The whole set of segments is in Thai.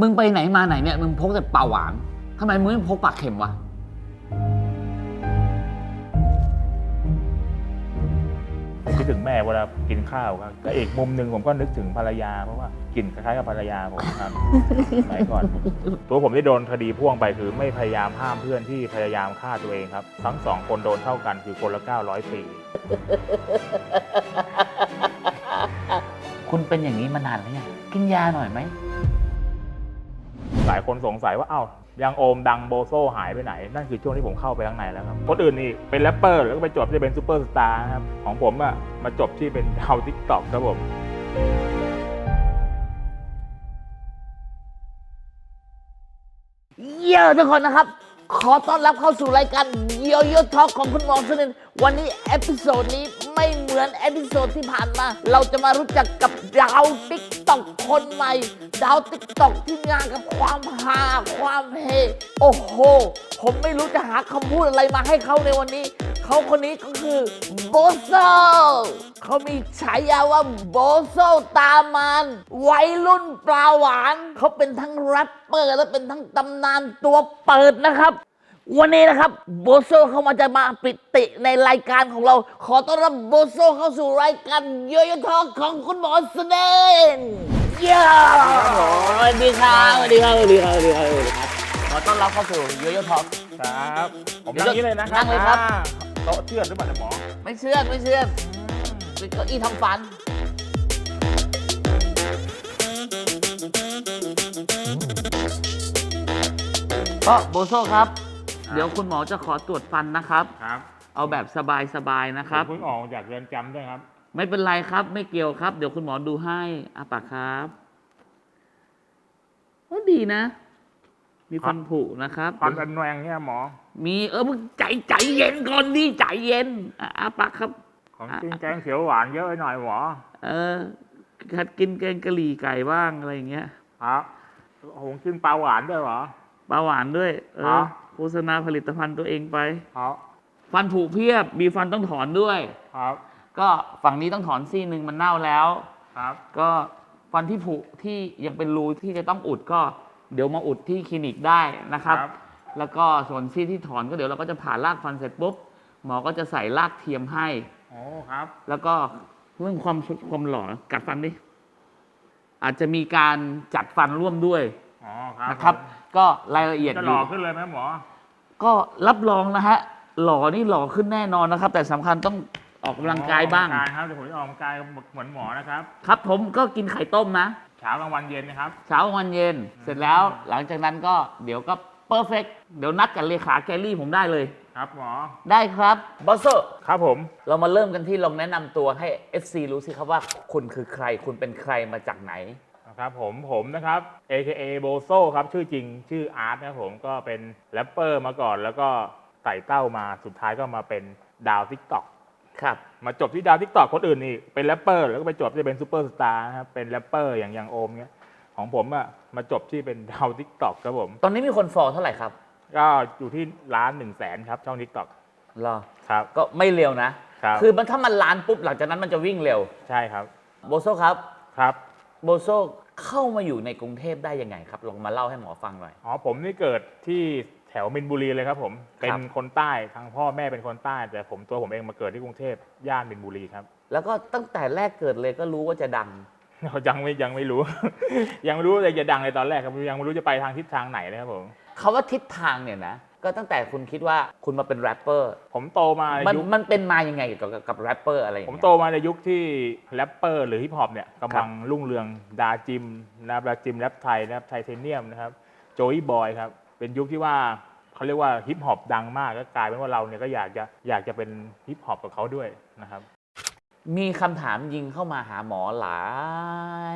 มึงไปไหนมาไหนเนี่ยมึงพกแต่เปล่าหวานทำไมมึงไม่พกปากเข็มวะ ผมคิดถึงแม่เวลากินข้าวครับแต่อีกมุมหนึ่งผมก็นึกถึงภรรยาเพราะว่ากลิ่นคล้ายๆกับภรรยาผมครับ สมัยก่อน ตัวผมที่โดนคดีพ่วงไปคือไม่พยายามห้ามเพื่อนที่พยายามฆ่าตัวเองครับ ทั้งสองคนโดนเท่ากันคือคนละ900ปีคุณเป็นอย่างนี้มานานแล้วยังกินยาหน่อยไหม หลายคนสงสัยว่าเอ้ายังโอมดังโบโซหายไปไหน นั่นคือช่วงที่ผมเข้าไปข้างในแล้วครับคนอื่นนี่เป็นแรปเปอร์แล้วก็ไปจบที่เป็นซูเปอร์สตาร์ครับของผมอะมาจบที่เป็นดาวทิกตอกครับผมเย้ทุกคนนะครับ ขอต้อนรับเข้าสู่รายการ โยโย่ทอ k ของคุณหมอสนินวันนี้เอพิโซดนี้ไม่เหมือนเอพิโซดที่ผ่านมา เราจะมารู้จักกับดาวติ๊กตอกคนใหม่ ดาวติ๊กตอกที่งานกับความฮาความเฮโอ้โห ผมไม่รู้จะหาคำพูดอะไรมาให้เขาในวันนี้ เขาคนนี้ก็คือโบโซเขามีฉายาว่าโบโซตามันวัยรุ่นปลาหวาน เขาเป็นทั้งแรปเปอร์และเป็นทั้งตำนานตัวเปิดนะครับ วันนี้นะครับโบโซเขามาจะมาปิติในรายการของเรา ขอต้อนรับโบโซเข้าสู่รายการโยโย่ทอของคุณหมอสเนนเย้สวัสดีครับสวัสดีครับสวัสดีครับสวัสดีครับสวัสดีครับ ขอต้อนรับเข้าสู่โยโย่ทอครับผมเดี๋ยวนั่งนี้เลยนะครับนั่งเลยครับ อ่าโต๊ะเชื่อดหรือเปล่าเนี่ยหมอไม่เชื่อดไม่เชื่อดเป็นเก้าอี้ทำฟัน ก็โบโซครับครับ เดี๋ยวคุณหมอจะขอตรวจฟันนะครับ ครับเอาแบบสบายๆนะครับผมเพิ่งออกจากเรือนจำด้วยครับ ไม่เป็นไรครับ ไม่เกี่ยวครับ เดี๋ยวคุณหมอดูให้อาปากครับโอ้ดีนะ มีฟันผุนะครับ ฟันเป็นแนงเนี่ยหมอ มีเออมึงใจใจเย็นก่อนดิใจเย็นอะอาปากครับ ของอะกินแกงเขียวหวานเยอะไปหน่อยหมอ เออหัดกินแกงกะหรี่ไก่บ้างอะไรอย่างเงี้ยครับผมกินปลาหวานด้วยเหรอปลาหวานด้วย เอครัอบ โฆษณาผลิตภัณฑ์ตัวเองไป ครับฟันผุเพียบ มีฟันต้องถอนด้วย ครับก็ฝั่งนี้ต้องถอนซี่หนึ่งมันเน่าแล้ว ครับ ก็ฟันที่ผุที่ยังเป็นรูที่จะต้องอุดก็เดี๋ยวมาอุดที่คลินิกได้นะครับแล้วก็ส่วนซี่ที่ถอนก็เดี๋ยวเราก็จะผ่ารากฟันเสร็จปุ๊บหมอก็จะใส่รากเทียมให้ โอ้ครับ แล้วก็เรื่องความความหล่อกัดฟันดิอาจจะมีการจัดฟันร่วมด้วย อ๋อครับนะครับ ก็รายละเอียดจะอหล่อยู่ขึ้นเลยไหมหมอ ก็รับรองนะฮะหล่อนี่หล่อขึ้นแน่นอนนะครับ แต่สำคัญต้องออกกำลังกายบ้าง ออกกำลังกายครับเดี๋ยวผมจะออกกำลังกายเหมือนหมอนะครับครับผมก็กินไข่ต้มนะ เช้ากลางวันเย็นนะครับ เช้าวันเย็น เสร็จแล้วหลังจากนั้นก็เดี๋ยวก็เพอร์เฟกเดี๋ยวนัดกับเลขาแกลลี่ผมได้เลย ครับหมอ ได้ครับบอสเซอร์ครับผม เรามาเริ่มกันที่ลองแนะนำตัวให้ FC รู้สิครับว่าคุณคือใครคุณเป็นใครมาจากไหนนะ ครับผมผมนะครับ AKA b o z o ครับชื่อจริงชื่ออาร์ตนะครับผมก็เป็นแรปเปอร์มาก่อน แล้วก็ไต่เต้ามาสุดท้ายก็มาเป็นดาวทิกตอกครับมาจบที่ดาวทิกตอกคนอื่นนี่เป็นแรปเปอร์แล้วก็ไปจบที่เป็นซูเปอร์สตาร์นะครับเป็นแรปเปอร์อย่างอย่างโอมเนี้ยของผมอะมาจบที่เป็นดาวทิกตอกครับผมตอนนี้มีคนฟอลเท่าไหร่ครับก็อยู่ที่ล้านหนึ่งแสนครับช่องทิกตอกรอครับ ก็ไม่เร็วนะครับคือมันถ้ามันล้านปุ๊บหลังจากนั้นมันจะวิ่งเร็ว ใช่ครับ โบโซครับครับ โบโซ เข้ามาอยู่ในกรุงเทพได้ยังไงครับลองมาเล่าให้หมอฟังหน่อย อ๋อผมนี่เกิดที่แถวมินบุรีเลยครับผม เป็นคนใต้ทางพ่อแม่เป็นคนใต้ แต่ผมตัวผมเองมาเกิดที่กรุงเทพย่านมินบุรีครับ แล้วก็ตั้งแต่แรกเกิดเลยก็รู้ว่าจะดังยังไม่ยังไม่รู้ ยังไม่รู้เลยจะดังในตอนแรกครับยังไม่รู้จะไปทางทิศทางไหนเลยครับผมคาว่าทิศทางเนี่ยนะ ก็ตั้งแต่คุณคิดว่าคุณมาเป็นแรปเปอร์ผมโตมาในมันยุคมันเป็นมายังไงกับกับกับแรปเปอร์อะไรอย่างผมเงี้ยโตมาในยุคที่แรปเปอร์หรือฮิปฮอปเนี่ยกำลังรุ่งเรืองดาจิมนะครับดาจิมแรปไทยนะครับไทเทเนียมนะครับโจยบอยครับเป็นยุคที่ว่าเขาเรียกว่าฮิปฮอปดังมากก็กลายเป็นว่าเราเนี่ยก็อยากจะอยากจะเป็นฮิปฮอปกับเขาด้วยนะครับ มีคำถามยิงเข้ามาหาหมอหลา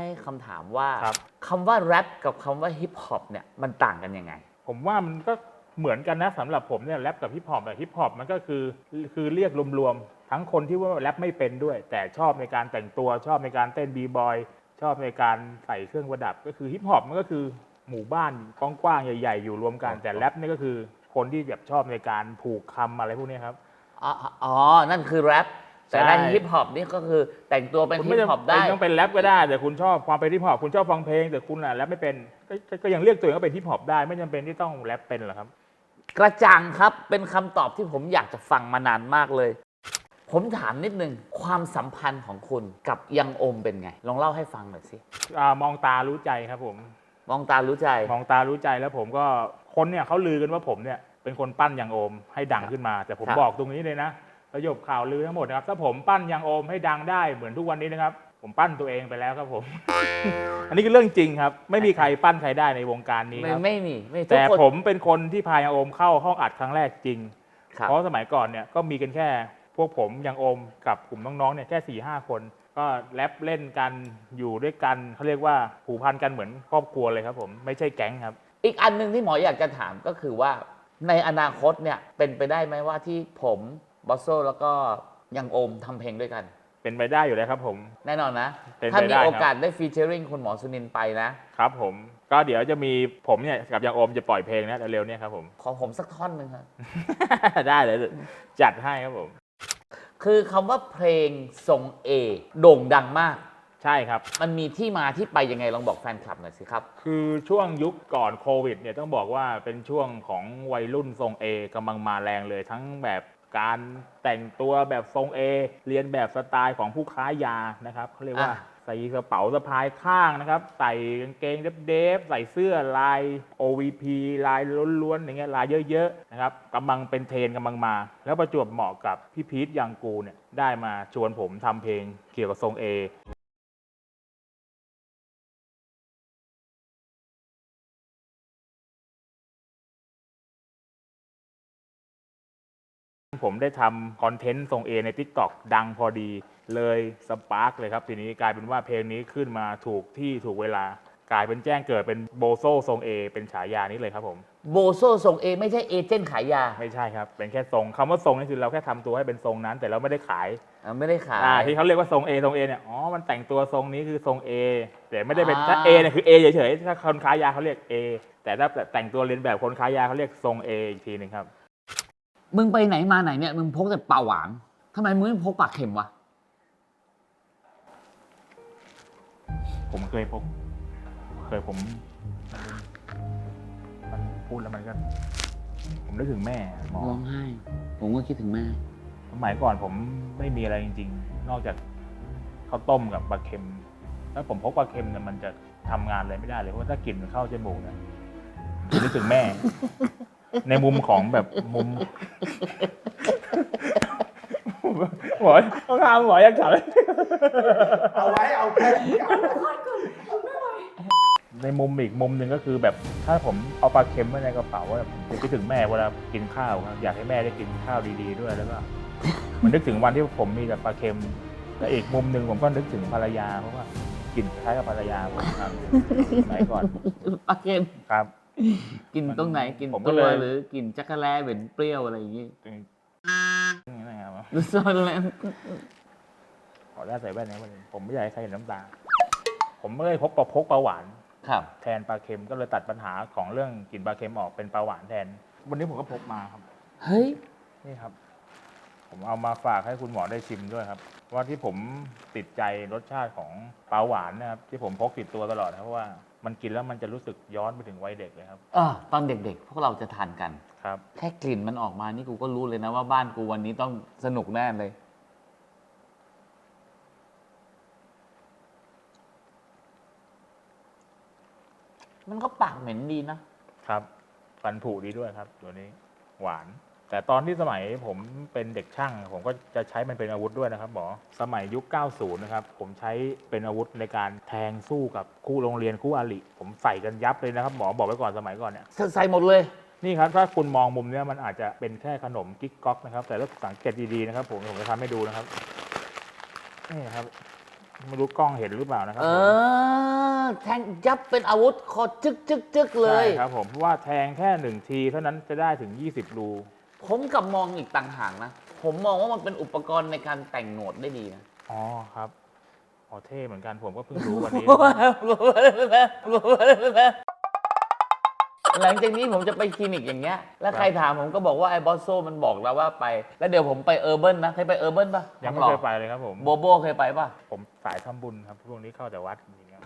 ยคำถามว่าครับ คำว่าแรปกับคำว่าฮิปฮอปเนี่ยมันต่างกันยังไง ผมว่ามันก็ เหมือนกันนะสำหรับผมเนี่ยแรปกับฮิปฮอปอะฮิปฮอปมันก็คือคือเรียกรวมๆทั้งคนที่ว่าแรปไม่เป็นด้วย แต่ชอบในการแต่งตัวชอบในการเต้นบีบอยชอบในการใส่เครื่องประดับ ก็คือฮิปฮอปมันก็คือหมู่บ้านกว้างๆใหญ่ๆ อยู่รวมกันแต่แรปนี่ก็คือคนที่แบบชอบในการผูกคำอะไรพวกนี้ครับอ๋ออ๋อ นั่นคือแรปแต่ถ้าฮิปฮอปนี่ก็คือแต่งตัวเป็นคุณฮิไม่ปฮอปจำได้เป็นต้องเป็นแรปก็ได้ แต่คุณชอบความเป็นฮิปฮอปคุณชอบฟังเพลง แต่คุณอะแรปไม่เป็นก็ก็ก็ยังเรียกตัวเองว่าเป็นฮิปฮอปได้ ไม่จำเป็นที่ต้องแรปเป็นหรอกครับ กระจ่างครับเป็นคำตอบที่ผมอยากจะฟังมานานมากเลย ผมถามนิดนึง ความสัมพันธ์ของคุณกับยังโอมเป็นไง ลองเล่าให้ฟังหน่อยสิอ่ามองตารู้ใจครับผม มองตารู้ใจ มองตารู้ใจแล้วผมก็คนเนี่ยเขาลือกันว่าผมเนี่ยเป็นคนปั้นยังโอมให้ดังขึ้นมา แต่ผมครับ บอกตรงนี้เลยนะประโยคข่าวลือทั้งหมดนะครับถ้าผมปั้นยังโอมให้ดังได้เหมือนทุกวันนี้นะครับ ผมปั้นตัวเองไปแล้วครับผม อันนี้คือเรื่องจริงครับ ไม่มีใครปั้นใครได้ในวงการนี้ไม่ครับ ไม่มีไม่ทุกแต่คน ผมเป็นคนที่พายังโอมเข้าห้องอัดครั้งแรกจริง ครับ เพราะสมัยก่อนเนี่ยก็มีกันแค่ พวกผมยังโอมกับกลุ่มน้องๆเนี่ยแค่สี่ห้าคน ก็แรปเล่นกันอยู่ด้วยกันเขาเรียกว่าผูกพันกันเหมือนครอบครัวเลยครับผมไม่ใช่แก๊งครับ อีกอันหนึ่งที่หมออยากจะถามก็คือว่าในอนาคตเนี่ยเป็นไปได้ไหมว่าที่ผมบอสโซแล้วก็ยังโอมทำเพลงด้วยกัน เป็นไปได้อยู่แล้วครับผม แน่นอนนะ เป็นไปถ้ามีได้ครับโอกาสได้ฟีเจอริงคุณหมอสุนินท์ไปนะครับผม ก็เดี๋ยวจะมีผมเนี่ยกับยังโอมจะปล่อยเพลงนะเร็วๆเนี่ยครับผม ขอผมสักท่อนหนึ่งครับ ได้เลยจัดให้ครับผม คือคำว่าเพลงทรงเอโด่งดังมาก ใช่ครับ มันมีที่มาที่ไปยังไงลองบอกแฟนคลับหน่อยสิครับ คือช่วงยุคก่อนโควิดเนี่ยต้องบอกว่าเป็นช่วงของวัยรุ่นทรงเอกำลังมาแรงเลยทั้งแบบ การแต่งตัวแบบทรงเอเรียนแบบสไตล์ของผู้ค้ายานะครับเขาเรียกว่าอะ ใส่กระเป๋าสะพายข้างนะครับ ใส่กางเกงเดฟๆใส่เสื้อลาย OVP ลายล้วนๆอย่างเงี้ยลายเยอะๆนะครับกำลังเป็นเทรนด์กำลังมา แล้วประจวบเหมาะกับพี่พีทยังกูเนี่ยได้มาชวนผมทำเพลงเกี่ยวกับทรงเผมได้ทำคอนเทนต์ทรงเอใน t ิ k t o k ดังพอดีเลยสปาร์กเลยครับทีนี้กลายเป็นว่าเพลงนี้ขึ้นมาถูกที่ถูกเวลากลายเป็นแจ้งเกิดเป็นโบโซทรงเอเป็นฉายานี้เลยครับผมโบโซทรงเอไม่ใช่เอเจนต์ขายยาไม่ใช่ครับ เป็นแค่ทรงคำว่าทรงนี่คือเราแค่ทำตัวให้เป็นทรงนั้น แต่เราไม่ได้ขายอะไม่ได้ขาย อ่าที่เขาเรียกว่าทรงเอทรงเอเนี่ยอ๋อมันแต่งตัวทรงนี้คือทรงเอแต่ไม่ได้เป็นอ่าถ้าเอเนี่ยคือเอเฉยๆถ้าคนค้ายาเขาเรียกเอแต่ถ้าแต่งตัวเรียนแบบคนค้ายาเขาเรียกทรงเออีกทีหนึ่งครับ มึงไปไหนมาไหนเนี่ยมึงพกแต่เปล่าหวานทำไมมึงไม่พกปากเข็มวะ ผมเคยพบ เคยผมมันพูดแล้วมันก็ ผมนึกถึงแม่หมอร้องไห้ ผมก็คิดถึงแม่ สมัยก่อนผมไม่มีอะไรจริง ๆ นอกจากข้าวต้มกับปลาเค็ม ถ้าผมพกปลาเค็มเนี่ยมันจะทำงานอะไรไม่ได้เลยเพราะว่าถ้ากลิ่นมันเข้าจมูกเนี่ยผมนึกถึงแม่ ในมุมของแบบมุมหมอต้องทำหมอยังฉับเอาไว้เอาแค่นี้เอาไว้ในมุมอีกมุมหนึ่งก็คือแบบถ้าผมเอาปลาเค็มไว้ในกระเป๋าอะผมคิดถึงแม่เวลากินข้าวครับอยากให้แม่ได้กินข้าวดีๆด้วยแล้วก็มันนึกถึงวันที่ผมมีแต่ปลาเค็มและอีกมุมหนึ่งผมก็นึกถึงภรรยาเพราะว่ากินคล้ายกับภรรยาผมครับสมัยก่อนปลาเข็มครับ กินตรงไหนกินผมก็ตัวเลย หรือกินจักรแลเหม็นเปรี้ยวอะไรอย่างงี้นี่นะครับหรือซอนแล้วขอได้ใส่แว่นนะวันนี้ผมไม่อยากให้ใครเห็นน้ำตา ผมไม่ได้พกปลาพกปลาหวาน ครับแทนปลาเค็มก็เลยตัดปัญหาของเรื่องกินปลาเค็มออกเป็นปลาหวานแทน วันนี้ผมก็พกมาครับ เฮ้ยนี่ครับ ผมเอามาฝากให้คุณหมอได้ชิมด้วยครับ ว่าที่ผมติดใจรสชาติของปลาหวานนะครับ ที่ผมพกติดตัวตลอดนะเพราะว่า มันกินแล้วมันจะรู้สึกย้อนไปถึงวัยเด็กเลยครับอ่าตอนเด็กๆ พวกเราจะทานกัน ครับ แค่กลิ่นมันออกมานี่กูก็รู้เลยนะว่าบ้านกูวันนี้ต้องสนุกแน่เลย มันก็ปากเหม็นดีนะ ครับฟันผุดีด้วยครับ ตัวนี้ หวาน แต่ตอนที่สมัยผมเป็นเด็กช่าง ผมก็จะใช้มันเป็นอาวุธด้วยนะครับหมอสมัยยุค 90 นะครับ ผมใช้เป็นอาวุธในการแทงสู้กับคู่โรงเรียนคู่อาริผมใส่กันยับเลยนะครับหมอบอกไว้ก่อนสมัยก่อนเนี่ย ใส่หมดเลย นี่ครับถ้าคุณมองมุมเนี้ยมันอาจจะเป็นแค่ขนมกิ๊กก๊อกนะครับแต่ถ้าสังเกตดีๆนะครับ ผมผมจะทำให้ดูนะครับนี่นะครับไม่รู้กล้องเห็นหรือเปล่านะครับเอผม อ แทงยับเป็นอาวุธคอจึกจึกจึกเลย ใช่ครับผมเพราะว่าแทงแค่หนึ่งทีเท่านั้นจะได้ถึง 20 รู ผมกลับมองอีกต่างหากนะ ผมมองว่ามันเป็นอุปกรณ์ในการแต่งโหนดได้ดีนะ อ๋อครับอ๋อเท่เหมือนกันผมก็เพิ่งรู้วันนี้ หลังจากนี้ผมจะไปคลินิกอย่างเงี้ย แล้วใครถามผมก็บอกว่าไอ้บอสโซมันบอกแล้วว่าไป แล้วเดี๋ยวผมไปเออร์เบิร์นนะเคยไปเออร์เบิร์นปะยังไม่ทองหเคล่อยไปเลยครับผม โบโบเคยไปปะผมสายทำบุญครับพวกนี้เข้าแต่วัดจริงๆครับ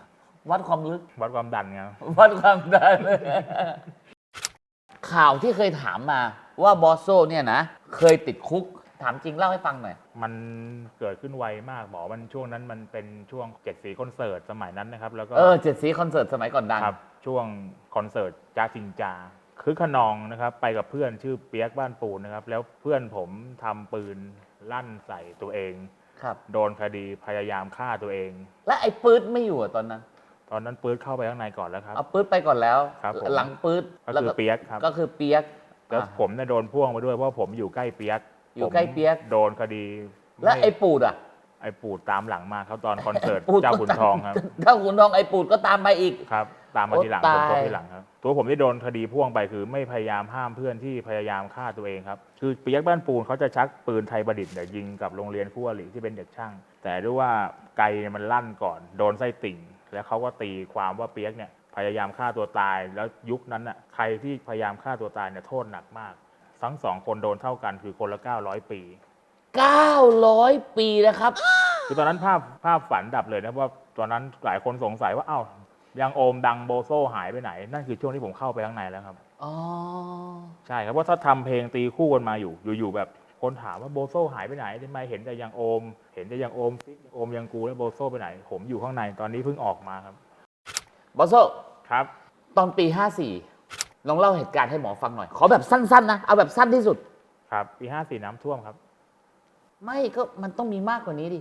วัดความลึก วัดความดันครับวัดความดัน ข่าวที่เคยถามมาว่าบอสโซเนี่ยนะ เคยติดคุกถามจริงเล่าให้ฟังหน่อย มันเกิดขึ้นไวมากบอกมันช่วงนั้นมันเป็นช่วงเจ็ดสีคอนเสิร์ตสมัยนั้นนะครับ แล้วก็เออเจ็ดสีคอนเสิร์ตสมัยก่อนดังครับ ช่วงคอนเสิร์ตจ้าจิงจาคือขนองนะครับ ไปกับเพื่อนชื่อเปียกบ้านปูนนะครับ แล้วเพื่อนผมทำปืนลั่นใส่ตัวเอง ครับ โดนคดีพยายามฆ่าตัวเอง และไอ้ปื๊ดไม่อยู่อะตอนนั้น ตอนนั้นปืนเข้าไปข้างในก่อนแล้วครับ เอาปื๊ดไปก่อนแล้วครับผม หลังปื๊ดก็แล้วคือเปียกครับก็คือเปียกแล้วอะ ผมเนี่ยโดนพ่วงมาด้วยเพราะผมอยู่ใกล้เปียกอยู่ใกล้เปี๊ยก ผมโดนคดีและไอ้ม่ปูดอะไอ้ปูดตามหลังมาครับตอนคอนเสิร์ตปูดเจ้าขุนทองครับถ้าขุนทองไอ้ปูดก็ตามไปอีก ครับตามมาโอ้ทีหลังตายผมก็ทีหลังครับ ตัวผมที่โดนคดีพ่วงไปคือไม่พยายามห้ามเพื่อนที่พยายามฆ่าตัวเองครับ คือเปียกบ้านปูนเขาจะชักปืนไทยประดิษฐ์เนี่ยยิงกับโรงเรียนคู่อริที่เป็นเด็กช่าง แต่ด้วยว่าไกลเนี่ยมันลั่นก่อน โดนไส้ติ่ง แล้วเขาก็ตีความว่าเปียกเนี่ยพยายามฆ่าตัวตาย แล้วยุคนั้นน่ะใครที่พยายามฆ่าตัวตายเนี่ยโทษหนักมาก ทั้งสองคนโดนเท่ากันคือคนละ900 ปี 900 ปีนะครับ คือตอนนั้นภาพภาพฝันดับเลยนะว่าตอนนั้นหลายคนสงสัยว่าอ้าวยังโอมดังโบโซหายไปไหน นั่นคือช่วงที่ผมเข้าไปข้างในแล้วครับอ๋อใช่ครับว่าถ้าทำเพลงตีคู่กันมาอยู่อยู่ๆแบบ คนถามว่าโบโซหายไปไหนทำไมเห็นแต่ยังโอม เห็นแต่ยังโอมฟิกโอมยังกูแล้วโบโซไปไหน ผมอยู่ข้างในตอนนี้เพิ่งออกมาครับบอสโซครับ ตอนปี 54ลองเล่าเหตุการณ์ให้หมอฟังหน่อย ขอแบบสั้นๆนะ เอาแบบสั้นที่สุด ครับ ปีห้าสี่น้ำท่วมครับ ไม่ก็มันต้องมีมากกว่านี้ดิ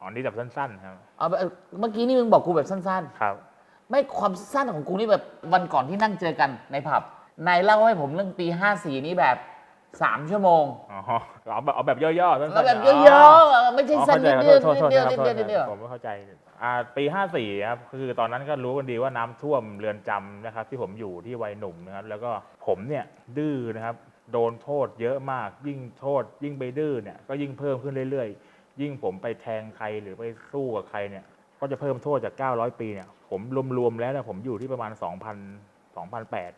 อ๋อนี่แบบสั้นๆ ครับเอาแบบเมื่อกี้นี่มึงบอกกูแบบสั้นครับๆไม่ความสั้นของกูนี่แบบวันก่อนที่นั่งเจอกันในผับนายเล่าให้ผมเรื่องปี 54 นี้แบบ 3ชั่วโมงอ๋อเอาแบบเอาแบบย่อๆสั้นๆแล้วแบบอ๋เยอะๆอไม่ใช่อ๋อสั้นเข้าใจนิดเดียวโทษนิโทดษเดียวโทนิษดเดียวนิดเดียวผมไม่เข้าใจอ่าปีห้าสี่ครับคือตอนนั้นก็รู้กันดีว่าน้ำท่วมเรือนจำนะครับ ที่ผมอยู่ที่วัยหนุ่มนะครับแล้วก็ผมเนี่ยดื้อนะครับ โดนโทษเยอะมาก ยิ่งโทษ ยิ่งไปดื้อเนี่ยก็ยิ่งเพิ่มขึ้นเรื่อยๆ ยิ่งผมไปแทงใครหรือไปสู้กับใครเนี่ย ก็จะเพิ่มโทษจาก 900 ปีเนี่ยผมรวมๆแล้วเนี่ยผมอยู่ที่ประมาณ 2,000 2,800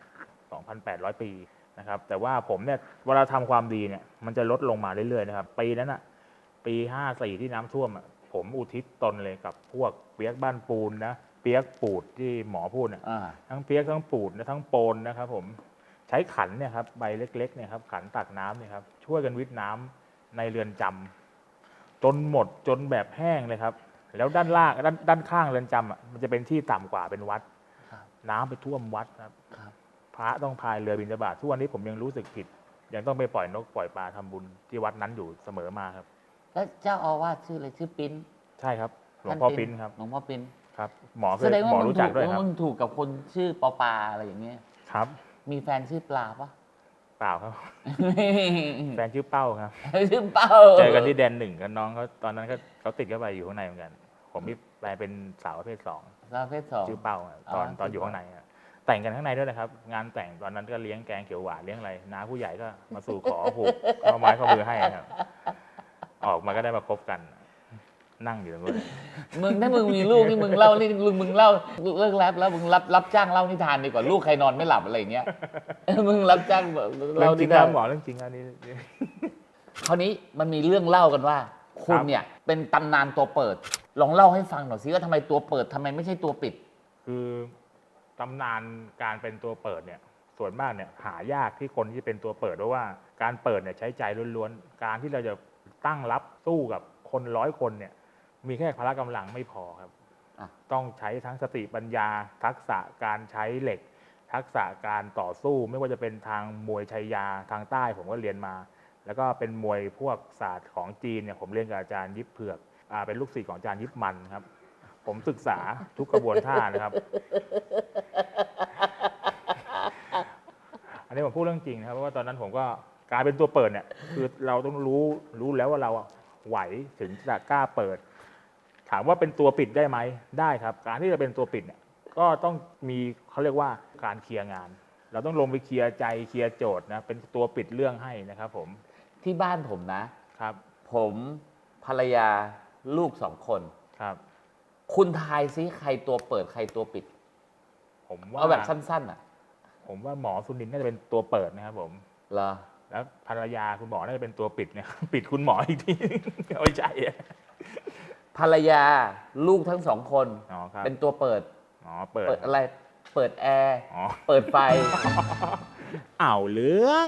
2,800 ปี นะครับแต่ว่าผมเนี่ยเวลาทำความดีเนี่ยมันจะลดลงมาเรื่อยๆนะครับปีนั้นอะปีห้าสี่ที่น้ำท่วมอะผมอุทิศตนเลยกับพวกเปียกบ้านปูนนะเปียกปูดที่หมอพูดน่ะอ่าทั้งเปียกทั้งปูดนะทั้งโปนนะครับผมใช้ขันเนี่ยครับใบเล็กๆเนี่ยครับขันตักน้ำเนี่ยครับช่วยกันวิทน้ำในเรือนจำจนหมดจนแบบแห้งเลยครับ แล้วด้านล่างด้านด้านข้างเรือนจำอะมันจะเป็นที่ต่ำกว่าเป็นวัดครับน้ำไปท่วมวัดครับค รับพระต้องพายเรือบิณฑบาตทุกวันนี้ผมยังรู้สึกผิด ยังต้องไปปล่อยนกปล่อยปลาทำบุญที่วัดนั้นอยู่เสมอมาครับ แล้วเจ้าอาวาสชื่ออะไรชื่อปิ้นใช่ครับหลวงพ่อปิ้นครับหลวงพ่อปิ้นครับหมอเคแสยดงหว่ามอมึงรู้ถูจักกด้วยครับมึงถูกกับคนชื่อปอปาอะไรอย่างเงี้ยครับ มีแฟนชื่อปลาปะเปล่าครับ แฟนชื่อเป้าครับชื่อเป้าเจอกันที่แดนหนึ่งกันน้องเขาตอนนั้นเขาเขาติดเข้าไปอยู่ข้างในเหมือนกัน ผมมีแฟนเป็นสาวประเภทสองสาวประเพศสองชื่อเป้าอะตอนอ๋อตอนอยู่ข้างในอะ แต่งกันข้างในด้วยนะครับ งานแต่งตอนนั้นก็เลี้ยงแกงเขียวหวานเลี้ยงอะไรน้าผู้ใหญ่ก็มาสู่ขอผูกข้อไม้ข้อมือให้ครับ ออกมาก็ได้มาคบกัน นั่งอยู่ตรงนู้นมึงถ้ามึงมีลูกนี่มึงเล่านี่มึงมึงเล่าเลิกแล้วแล้วมึงรับรับจ้างเล่านิทานดีกว่าลูกใครนอนไม่หลับอะไรอย่างเงี้ยมึงรับจ้างเรื่เล่าองจนิริงทานะนหมอเรื่องจริงอันนี้ คราวนี้มันมีเรื่องเล่ากันว่า คุณครับเนี่ย เป็นตำนานตัวเปิด ลองเล่าให้ฟังหน่อยสิว่าทำไมตัวเปิดทำไมไม่ใช่ตัวปิด คือ ตำนานการเป็นตัวเปิดเนี่ยส่วนมากเนี่ยหายากที่คนที่เป็นตัวเปิดเพราะว่าการเปิดเนี่ยใช้ใจล้วนๆ การที่เราจะตั้งรับสู้กับคนร้อยคนเนี่ยมีแค่พละกำลังไม่พอครับอะต้องใช้ทั้งสติปัญญา ทักษะการใช้เหล็ก ทักษะการต่อสู้ไม่ว่าจะเป็นทางมวยชัยยาทางใต้ผมก็เรียนมา แล้วก็เป็นมวยพวกศาสตร์ของจีนเนี่ยผมเรียนกับอาจารย์ยิปเผือกอ่าเป็นลูกศิษย์ของอาจารย์ยิปมันครับ ผมศึกษาทุกกระบวนท่านะครับ อันนี้ผมพูดเรื่องจริงนะครับเพราะว่าตอนนั้นผมก็กลายเป็นตัวเปิดเนี่ย คือเราต้องรู้รู้แล้วว่าเราอะไหวถึงจะกล้าเปิด ถามว่าเป็นตัวปิดได้ไหมได้ครับ การที่จะเป็นตัวปิดเนี่ยก็ต้องมีเขาเรียกว่าการเคลียร์งาน เราต้องลงไปเคลียร์ใจเคลียร์โจทย์นะเป็นตัวปิดเรื่องให้นะครับผมที่บ้านผมนะครับ ผมภรรยาลูกสองคนครับ คุณทายซิใครตัวเปิดใครตัวปิดผมว่าเอาแบบสั้นๆอะผมว่าหมอสุนินทร์น่าจะเป็นตัวเปิดนะครับ ผม เหรอ แล้วภรรยาคุณหมอน่าจะเป็นตัวปิดเนี่ย ปิดคุณหมออีกทีไม่ใช่อะภรรยาลูกทั้งสองคน อ๋อครับเป็นตัวเปิด อ๋อเปิด เปิดอะไร เปิดแอร์ อ๋อ เปิดไฟ อ้าวเรื่อง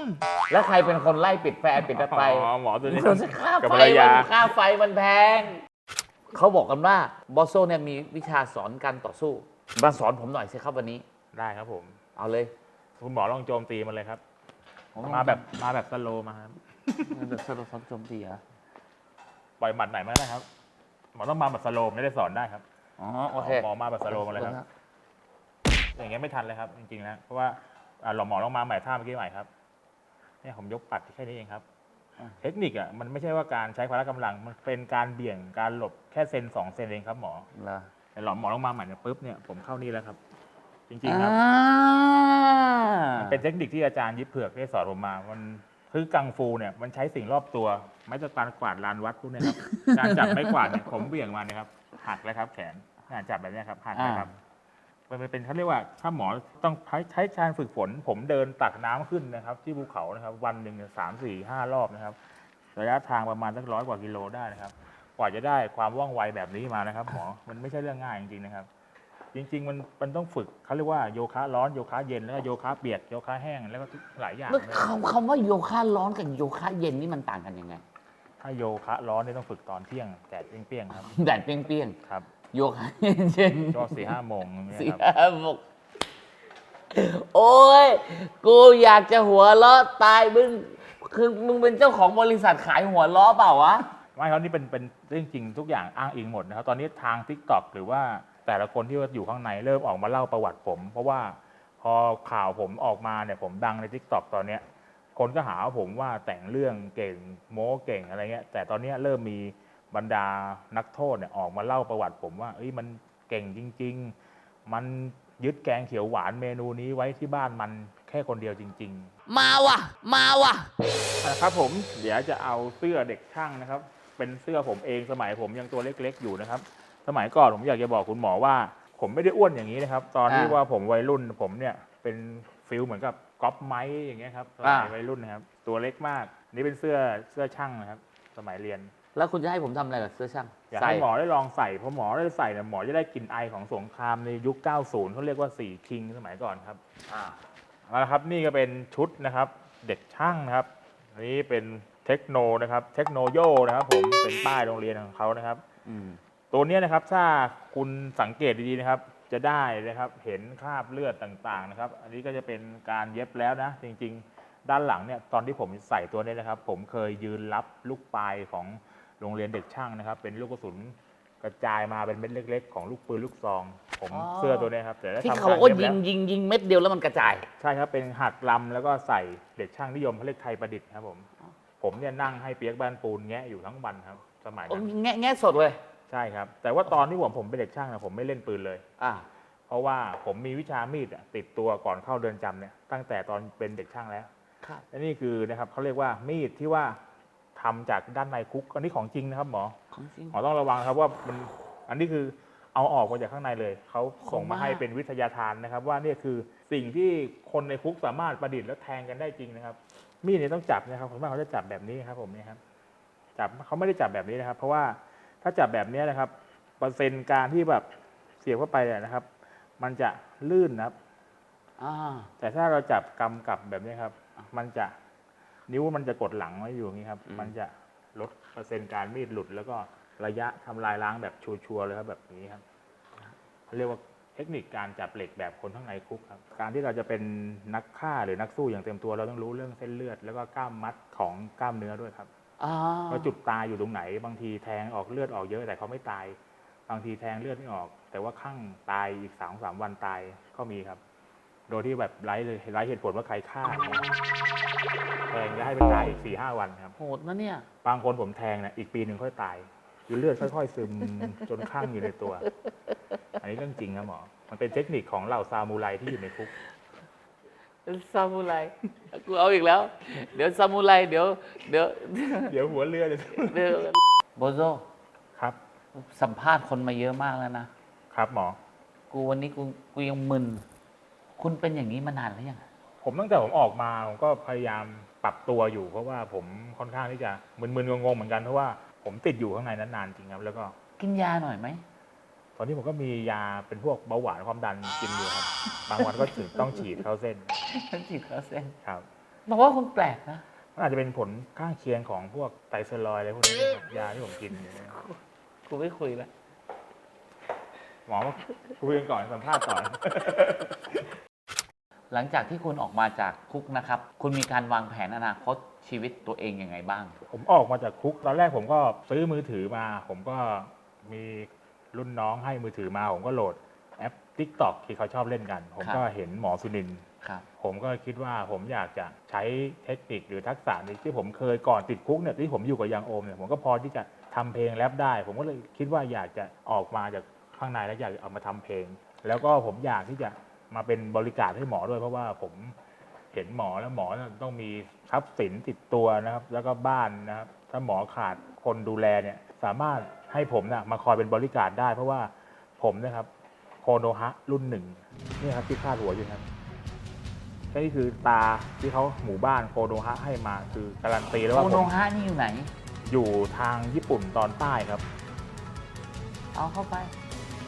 แล้วใครเป็นคนไล่ปิดแฟร์ปิดไฟอ๋อหมอตัวนี้มันค่ากับไฟภรรยามันค่าไฟมันแพง เขาบอกกันว่าบอสโซเนี่ยมีวิชาสอนการต่อสู้ มาสอนผมหน่อยสิครับวันนี้ ได้ครับผม เอาเลย คุณหมอลองโจมตีมันเลยครับ มาแบบมาแบบสโลว์มาครับแบบสโลว์ซ้อมโจมตีเหรอปล่อยหมัดไหนมาก็ได้ครับ หมอต้องมาแบบสโลว์ไม่ได้สอนได้ครับอ๋อโอเคหมอมาแบบสโลว์มาเลยครับ อย่างเงี้ยไม่ทันเลยครับ จริงๆแล้วเพราะว่าอ่าหลอหมอลองมาใหม่ท่าเมื่อกี้ใหม่ครับเนี่ยผมยกปัดแค่นี้เองครับอ่า เทคนิคอะมันไม่ใช่ว่าการใช้พละกำลังมันเป็นการเบี่ยงการหลบแค่เซนสองเซนเองครับหมอเหรอแต่หลอหมอลงมาใหม่เนี่ยปุ๊บเนี่ยผมเข้านี่แล้วครับ จริงๆครับอ่ามันเป็นเทคนิคที่อาจารย์ยิบเผือกได้สอนผมมามันคือกังฟูเนี่ยมันใช้สิ่งรอบตัว ไม่จะการกวาดลานวัดพวกเนี้ครับการจับไม้กวาดเนี่ยผมเบี่ยงมาเนี่ยครับหักแล้วครับ แขนการจับแบบเนี้ยครับหักนะครับ มันเป็นเขาเรียกว่าถ้าหมอต้องใช้ใช้การฝึกฝน ผมเดินตักน้ำขึ้นนะครับ ที่ภูเขานะครับ วันหนึ่งเนี่ยสามสี่ห้ารอบนะครับ ระยะทางประมาณสักร้อยกว่ากิโลได้นะครับกว่าจะได้ความว่องไวแบบนี้มานะครับ หมอมันไม่ใช่เรื่องง่ายจริงๆนะครับ จริง ๆ มันมันต้องฝึกเขาเรียกว่าโยคะร้อนโยคะเย็นแล้วก็โยคะเปียกโยคะแห้งแล้วก็ทุกหลายอย่างแล้วนะครับคำคำว่าโยคะร้อนกับโยคะเย็นนี่มันต่างกันยังไงถ้าโยคะร้อนเนี่ยต้องฝึกตอนเที่ยงแดดเปรี้ยงๆครับแดดเปรี้ยงครับ ๆโยคะเย็นๆก็สี่ห้าโมงอย่างเงี้ยสี่ครับห้าโมงโอ้ย กูอยากจะหัวเราะตายมึงคือมึงเป็นเจ้าของบริษัทขายหัวเราะเปล่าวะ ไม่ครับนี่เป็นเป็นเรื่องจริงทุกอย่างอ้างอิงหมดนะครับ ตอนนี้ทาง t ิ k t o k หรือว่าแต่ละคนที่ว่าอยู่ข้างในเริ่มออกมาเล่าประวัติผม เพราะว่าพอข่าวผมออกมาเนี่ยผมดังใน t ิ k t o k ตอนเนี้ยคนก็หาว่าผมว่าแต่งเรื่องเก่งโม้เก่งอะไรเงี้ยแต่ตอนเนี้ยเริ่มมี บรรดานักโทษเนี่ยออกมาเล่าประวัติผมว่าเอ้ยมันเก่งจริง ๆ มันยึดแกงเขียวหวานเมนูนี้ไว้ที่บ้านมันแค่คนเดียวจริงๆมาว่ะ มาว่ะ นะครับผมเดี๋ยวจะเอาเสื้อเด็กช่างนะครับ เป็นเสื้อผมเองสมัยผมยังตัวเล็ก ๆ อยู่นะครับ สมัยก่อนผมอยากจะบอกคุณหมอว่า ผมไม่ได้อ้วนอย่างนี้นะครับ ตอนที่อ่าว่าผมวัยรุ่นผมเนี่ยเป็นฟิลเหมือนกับก๊อปไม้อย่างเงี้ยครับสมัยอ่า วัยรุ่นนะครับ ตัวเล็กมาก นี่เป็นเสื้อเสื้อช่างนะครับ สมัยเรียน แล้วคุณจะให้ผมทำอะไรกับเสื้อช่างอยากใส่ให้หมอได้ลองใส่เพราะหมอได้ใส่เนี่ยหมอจะได้กลิ่นไอของสงครามในยุค 90เขาเรียกว่าสี่คิงสมัยก่อนครับอ่าเอาละครับนี่ก็เป็นชุดนะครับ เด็กช่างนะครับอันนี้เป็นเทคโนนะครับเทคโนโยนะครับ ผมเป็นป้ายโรงเรียนของเขานะครับ อืมตัวเนี้ยนะครับถ้าคุณสังเกตดีๆนะครับ จะได้นะครับเห็นคราบเลือดต่างๆนะครับ อันนี้ก็จะเป็นการเย็บแล้วนะ จริงๆ ด้านหลังเนี่ยตอนที่ผมใส่ตัวนี้นะครับ ผมเคยยืนรับลูกปลายของ โรงเรียนเด็กช่างนะครับ เป็นลูกกระสุนกระจายมาเป็นเม็ดเล็ก ๆ ของลูกปืนลูกซอง ผมอ๋อ เสื้อตัวเนี้ยครับแต่ได้ที่ทำเขาการบอกว่าเย็บยิแล้งวยิงยิงเม็ดเดียวแล้วมันกระจาย ใช่ครับเป็นหักลำแล้วก็ใส่เด็กช่างนิยมเขาเรียกไทยประดิษฐ์ครับผม ผมเนี่ยนั่งให้เปียกบ้านปูนแงะอยู่ทั้งวันครับ สมัยโอ้นั้นแง่แง่สดเลย ใช่ครับ แต่ว่าตอนที่ผมผมเป็นเด็กช่างนะผมไม่เล่นปืนเลย อ่า เพราะว่าผมมีวิชามีดอะติดตัวก่อนเข้าเดินจำเนี่ยตั้งแต่ตอนเป็นเด็กช่างแล้ว ครับ และนี่คือนะครับเขาเรียกว่ามีดที่ว่า ทำจากด้านในคุก อันนี้ของจริงนะครับหมอของจริง หมอต้องระวังนะครับว่ามันอันนี้คือเอาออกมาจากข้างในเลยเขาส่งมาให้มากเป็นวิทยาทานนะครับ ว่าเนี่ยคือสิ่งที่คนในคุกสามารถประดิษฐ์และแทงกันได้จริงนะครับ มีดเนี่ยต้องจับนะครับผมว่าเขาจะจับแบบนี้ครับ ผมเนี่ยครับจับเขาไม่ได้จับแบบนี้นะครับ เพราะว่าถ้าจับแบบนี้นะครับเปอร์เซ็นต์การที่แบบเสียบเข้าไปเนี่ยนะครับ มันจะลื่นนะครับ อ่า แต่ถ้าเราจับกำกับแบบนี้ครับ มันจะ นิ้วมันจะกดหลังไว้อยู่อย่างนี้ครับอืมมันจะลดเปอร์เซ็นต์การมีดหลุด แล้วก็ระยะทำลายล้างแบบชัวร์ๆเลยครับแบบนี้ครับเขาเรียกว่าเทคนิคการจับเหล็กแบบคนข้างในคุกครับ การที่เราจะเป็นนักฆ่าหรือนักสู้อย่างเต็มตัวเราต้องรู้เรื่องเส้นเลือด แล้วก็กล้ามมัดของกล้ามเนื้อด้วยครับอ่าว่าจุดตายอยู่ตรงไหน บางทีแทงออกเลือดออกเยอะแต่เขาไม่ตาย บางทีแทงเลือดไม่ออก แต่ว่าข้างตายอีกสามสามวันตายก็มีครับ โดยที่แบบไร้เลยไร้เหตุผลว่าใครฆ่า แทงจะให้ไปตายอีกสี่ห้าวันครับ โหดนะเนี่ย บางคนผมแทงเนี่ยอีกปีหนึ่งค่อยตายคือเลือดค่อยๆ ซึม จนข้างอยู่ในตัว อันนี้เรื่องจริงครับหมอ มันเป็นเทคนิคของเหล่าซามูไรที่อยู่ในคุก ซามูไร กูเอาอีกแล้ว เดี๋ยวซามูไร เดี๋ยว เดี๋ยว เดี๋ยวหัวเรือจะเดี๋ยว โบโซครับ สัมภาษณ์คนมาเยอะมากแล้วนะ ครับหมอ กูวันนี้กู กูยังมึน คุณเป็นอย่างนี้มานานแล้วยัง ผมตั้งแต่ผมออกมาผมก็พยายามปรับตัวอยู่ เพราะว่าผมค่อนข้างที่จะมึนๆงงๆเหมือนกันเพราะว่าผมติดอยู่ข้างในนั้นนานจริงครับแล้วก็กินยาหน่อยไหมตอนนี้ผมก็มียาเป็นพวกเบาหวานความดันกินอยู่ครับ บางวันก็ถึงต้องฉีดเข้าเส้นฉันฉีดคาเซนครับบอกว่าคุณแปลกนะ มันอาจจะเป็นผลข้างเคียงของพวกไตรเซอรอยด์อะไรพวกนี้นะครับยาที่ผมกินอยู่เนี่ยกูไม่คุยแล้วหมอมาคุยกันก่อนสัมภาษณ์ก่อน หลังจากที่คุณออกมาจากคุกนะครับ คุณมีการวางแผนอนาคตชีวิตตัวเองยังไงบ้าง ผมออกมาจากคุกตอนแรกผมก็ซื้อมือถือมา ผมก็มีรุ่นน้องให้มือถือมา ผมก็โหลดแอป TikTok ที่เขาชอบเล่นกัน ผมครับก็เห็นหมอสุนินทร์ครับ ผมก็คิดว่าผมอยากจะใช้เทคนิคหรือทักษะนี้ที่ผมเคยก่อนติดคุกเนี่ยที่ผมอยู่กับยังโอมเนี่ยผมก็พอที่จะทำเพลงแรปได้ ผมก็เลยคิดว่าอยากจะออกมาจากข้างในแล้วอยากเอามาทำเพลง แล้วก็ผมอยากที่จะ มาเป็นบริการให้หมอด้วย เพราะว่าผมเห็นหมอแล้วหมอต้องมีทรัพย์สินติดตัวนะครับ แล้วก็บ้านนะครับ ถ้าหมอขาดคนดูแลเนี่ย สามารถให้ผมนะมาคอยเป็นบริการได้ เพราะว่าผมนะครับโคโนฮะรุ่นหนึ่งนี่ครับที่คาดหัวอยู่ครับนี่คือตาที่เขาหมู่บ้านโคโนฮะให้มาคือการันตีแล้วว่าโอผโนมฮะนี่อยู่ไหน อยู่ทางญี่ปุ่นตอนใต้ครับ เอาเข้าไป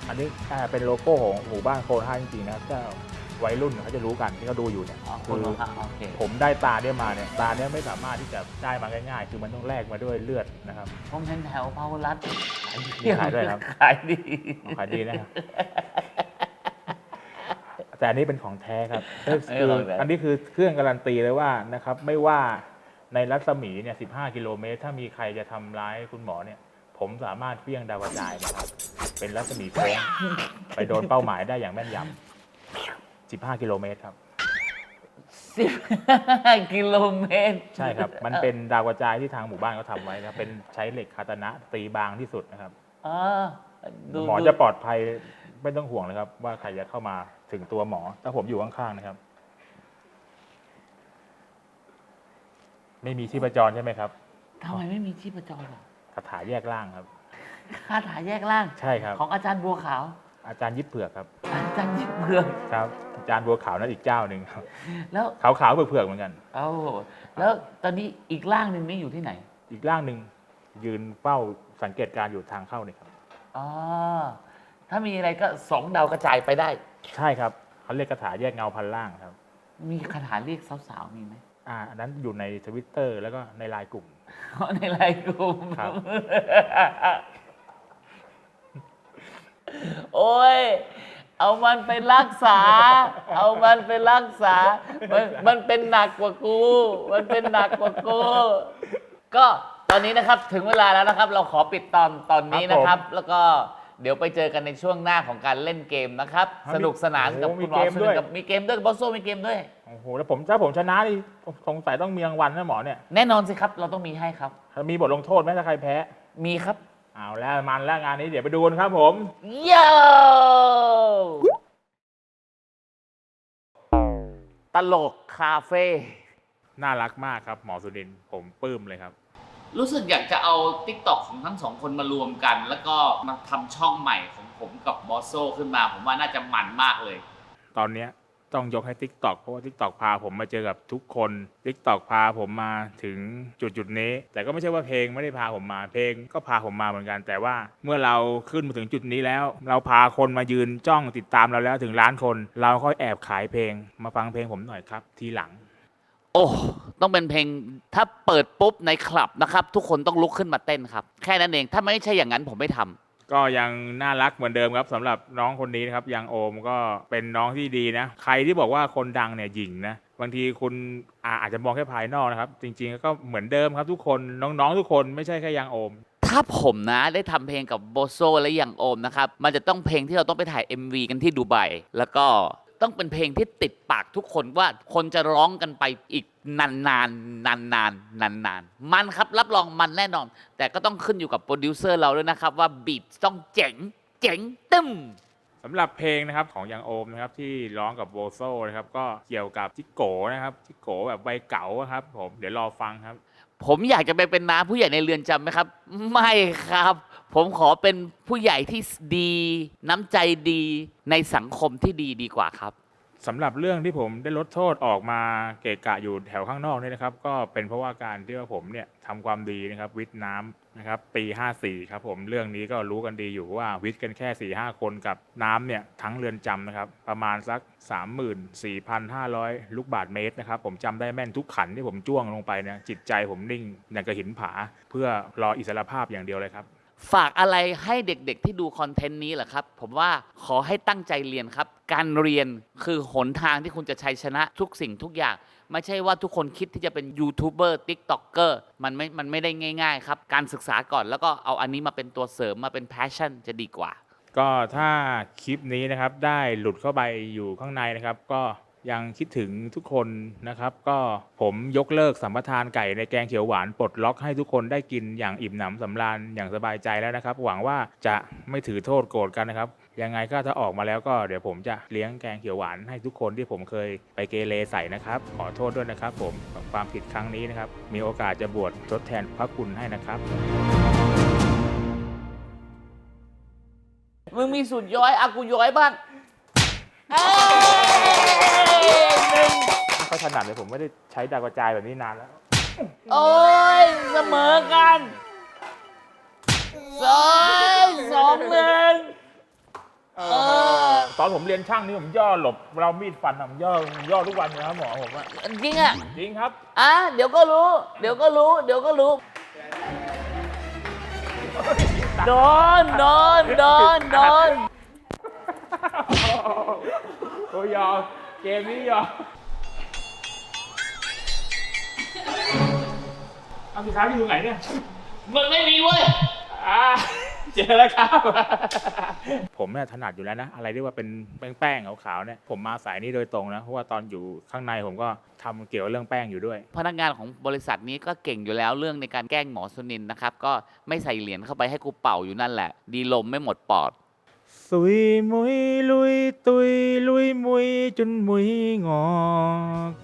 อันนี้อ่าเป็นโลโก้ของหมู่บ้านโคโนฮะจริงๆนะถ้าวัยรุ่นเขาจะรู้กันที่เขาดูอยู่เนี่ย อ๋อโอคือโนฮะโอเค ผมได้ตาเนี่ยมาเนี่ยตาเนี่ยไม่สามารถที่จะได้มาง่ายๆ คือมันต้องแลกมาด้วยเลือดนะครับ ผมเห็นแถวพาวรัตมีขายด้วยครับ ขายดีขายดีนะครับ แต่อันนี้เป็นของแท้ครับเออคือของแท้อันนี้คือเครื่องการันตีเลยว่านะครับ ไม่ว่าในรัศมีเนี่ย 15 กิโลเมตร ถ้ามีใครจะทำร้ายคุณหมอเนี่ย ผมสามารถเพี้ยงดาวกระจายนะครับ เป็นรัศมีโค้งไปโดนเป้าหมายได้อย่างแม่นยำ15 กิโลเมตรครับ สิบกิโลเมตรใช่ครับ มันเป็นดาวกระจายที่ทางหมู่บ้านเขาทำไว้นะครับ เป็นใช้เหล็กคาตานะตีบางที่สุดนะครับอ๋อดูหมอดูจะปลอดภัยไม่ต้องห่วงเลยครับ ว่าใครจะเข้ามาถึงตัวหมอ ถ้าผมอยู่ข้างๆนะครับ ไม่มีชีพจรใช่ไหมครับ ทำไมไม่มีชีพจรอะ คาถาแยกล่างครับ คาถาแยกล่าง ใช่ครับ ของอาจารย์บัวขาว อาจารย์ยิบเผือกครับ อาจารย์ยิบเบืองครับ อาจารย์บัวขาวนั่นอีกเจ้าหนึ่งครับแล้วขาวๆเผือกๆเหมือนกัน เอ้าแล้วตอนนี้อีกร่างหนึ่งนี่อยู่ที่ไหน อีกร่างหนึ่งยืนเฝ้าสังเกตการณ์อยู่ทางเข้านี่ครับอ๋อถ้ามีอะไรก็สองดาวกระจายไปได้ ใช่ครับเขาเรียกคาถาแยกเงาพันล่างครับ มีคาถาเรียกสาวๆมีไหม อ่าอันนั้นอยู่ในทวิตเตอร์แล้วก็ในไลน์กลุ่มอ๋อในไลน์กลุ่มครับ โอ้ย เอามันไปรักษา เอามันไปรักษา มันมันเป็นหนักกว่ากู มันเป็นหนักกว่ากู ก็ตอนนี้นะครับถึงเวลาแล้วนะครับ เราขอปิดตอนตอนนี้นะครับ แล้วก็เดี๋ยวไปเจอกันในช่วงหน้าของการเล่นเกมนะครับ ครับสนุกสนานกับโอ้โหคุณหมอมีเกมสด้นุวกย กับมีเกมด้วยบอสโซมีเกมด้วยโอ้โหแล้วผมถ้าผมชนะนี่สงสัยต้องมีรางวัลนะหมอเนี่ยแน่นอนสิครับ เราต้องมีให้ครับ มีบทลงโทษไหมถ้าใครแพ้ มีครับเอาแล้วมันแล้วงานนี้เดี๋ยวไปดูกันครับผมโยตลกคาเฟ่น่ารักมากครับ หมอสุดินทร์ผมปลื้มเลยครับ รู้สึกอยากจะเอา t ิ k t o k ของทั้งสองคนมารวมกัน แล้วก็มาทำช่องใหม่ของผมกับบอสโซขึ้นมา ผมว่าน่าจะมันมากเลย ตอนเนี้ย ต้องยกให้ TikTok เพราะว่า TikTok พาผมมาเจอกับทุกคน TikTok พาผมมาถึงจุดจุดนี้ แต่ก็ไม่ใช่ว่าเพลงไม่ได้พาผมมาเพลงก็พาผมมาเหมือนกัน แต่ว่าเมื่อเราขึ้นมาถึงจุดนี้แล้ว เราพาคนมายืนจ้องติดตามเราแล้วถึงล้านคน เราค่อยแอบขายเพลง มาฟังเพลงผมหน่อยครับ ทีหลัง โอ้ต้องเป็นเพลงถ้าเปิดปุ๊บในคลับนะครับ ทุกคนต้องลุกขึ้นมาเต้นครับ แค่นั้นเองถ้าไม่ใช่อย่างนั้นผมไม่ทำ ก็ยังน่ารักเหมือนเดิมครับสำหรับน้องคนนี้นะครับยังโอมก็เป็นน้องที่ดีนะ ใครที่บอกว่าคนดังเนี่ยหยิ่งนะบางทีคุณอาอาจจะมองแค่ภายนอกนะครับ จริงๆก็เหมือนเดิมครับทุกคนน้องๆทุกคนไม่ใช่แค่ยังโอม ถ้าผมนะได้ทำเพลงกับโบโซและอย่างโอมนะครับ มันจะต้องเพลงที่เราต้องไปถ่าย MV กันที่ดูไบแล้วก็ ต้องเป็นเพลงที่ติดปากทุกคนว่าคนจะร้องกันไปอีกนานๆนานๆนานๆมันครับรับรองมันแน่นอน แต่ก็ต้องขึ้นอยู่กับโปรดิวเซอร์เราด้วยนะครับ ว่าบีทต้องเจ๋งเจ๋งตึ้มสำหรับเพลงนะครับของยังโอมนะครับที่ร้องกับโบโซนะครับก็เกี่ยวกับจิโกนะครับจิโกแบบวัยเก่าอะครับ ผมเดี๋ยวรอฟังครับ ผมอยากจะไปเป็นน้าผู้ใหญ่ในเรือนจำไหมครับ ไม่ครับ ผมขอเป็นผู้ใหญ่ที่ดี น้ำใจดีในสังคมที่ดีดีกว่าครับ สำหรับเรื่องที่ผมได้ลดโทษออกมาเกะกะอยู่แถวข้างนอกนี่นะครับ ก็เป็นเพราะว่าการที่ว่าผมเนี่ยทำความดีนะครับ วิทย์น้ำนะครับ ปี54ครับผมเรื่องนี้ก็รู้กันดีอยู่ว่าวิทย์กันแค่4 5คนกับน้ำเนี่ยทั้งเรือนจำนะครับ ประมาณสัก 34,500 ลูกบาทเมตรนะครับ ผมจำได้แม่นทุกขันที่ผมจ้วงลงไปเนี่ยจิตใจผมนิ่งอย่างกระหินผา เพื่อรออิสรภาพอย่างเดียวเลยครับ ฝากอะไรให้เด็กๆที่ดูคอนเทนต์นี้เหรอครับ ผมว่าขอให้ตั้งใจเรียนครับ การเรียนคือหนทางที่คุณจะชัยชนะทุกสิ่งทุกอย่าง ไม่ใช่ว่าทุกคนคิดที่จะเป็นยูทูบเบอร์ติ๊กต็อกเกอร์มันไม่มันไม่ได้ง่ายๆครับ การศึกษาก่อนแล้วก็เอาอันนี้มาเป็นตัวเสริมมาเป็นแพชชั่นจะดีกว่า ก็ถ้าคลิปนี้นะครับได้หลุดเข้าไปอยู่ข้างในนะครับ ก็ ยังคิดถึงทุกคนนะครับ ก็ผมยกเลิกสัมปทานไก่ในแกงเขียวหวานปลดล็อกให้ทุกคนได้กินอย่างอิ่มหนำสำราญอย่างสบายใจแล้วนะครับ หวังว่าจะไม่ถือโทษโกรธกันนะครับ ยังไงก็ถ้าออกมาแล้วก็เดี๋ยวผมจะเลี้ยงแกงเขียวหวานให้ทุกคนที่ผมเคยไปเกเรใส่นะครับ ขอโทษด้วยนะครับ ผมกับความผิดครั้งนี้นะครับ มีโอกาสจะบวชทดแทนพระคุณให้นะครับมึงมีสูตรย้อยอากูย้อยบ้างเอ้ยหนึ่ง ก็ถนัดเลยผมไม่ได้ใช้ดาวกระจายแบบนี้นานแล้ว โอ้ยเสมอกันสองสองหนึ่งเออตอนผมเรียนช่างนี่ผมย่อหลบ เรามีดฟันอะผมย่อผมย่อทุกวันเลยครับหมอผมว่าจริงอะจริงครับ อะเดี๋ยวก็รู้ เดี๋ยวก็รู้ เดี๋ยวก็รู้โดนโดนโดนโดน โอ้ยยอมเกมนี้ยอม เอาสุดท้ายอยู่ไหนเนี่ย มันไม่มีเว้ย อ่า เจอแล้วครับ ผมเนี่ยถนัดอยู่แล้วนะ อะไรที่ว่าเป็นแป้งๆขาวๆเนี่ยผมมาสายนี้โดยตรงนะ เพราะว่าตอนอยู่ข้างในผมก็ทำเกี่ยวกับเรื่องแป้งอยู่ด้วย พนักงานของบริษัทนี้ก็เก่งอยู่แล้วเรื่องในการแกล้งหมอสุนินนะครับ ก็ไม่ใส่เหรียญเข้าไปให้กูเป่าอยู่นั่นแหละ ดีลมไม่หมดปอด สุยมุยลุยตุยลุยมุยจนมุยงอก